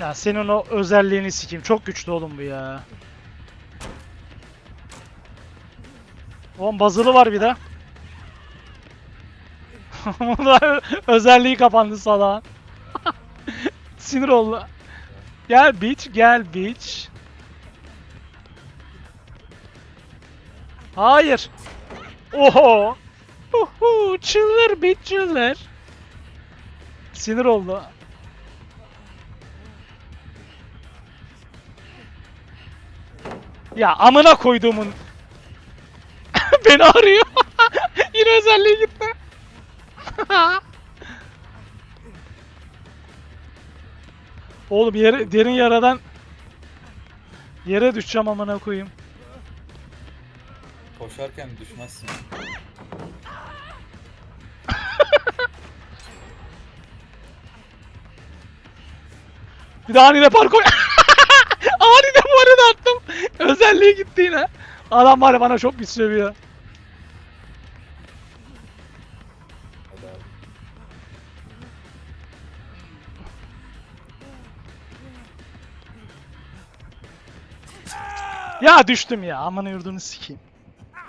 Ya senin o özelliğini sikeyim. Çok güçlü oğlum bu ya. Oğlum bazılı var bir de. Özelliği kapandı salağın. Sinir oldu. Gel bitch, gel bitch. Hayır. Oho. Uhu, çıldır bitch çıldır. Sinir oldu. Ya amına koyduğumun. Beni arıyor. Yine özelliği gitti. Oğlum yere, derin yaradan yere düşeceğim amına koyayım. Koşarken düşmezsin. Bir de anide parkur. Özelliği gitti yine. Adam var ya bana çok pis sövüyor. Ya düştüm ya. Amına yurdunu sikeyim.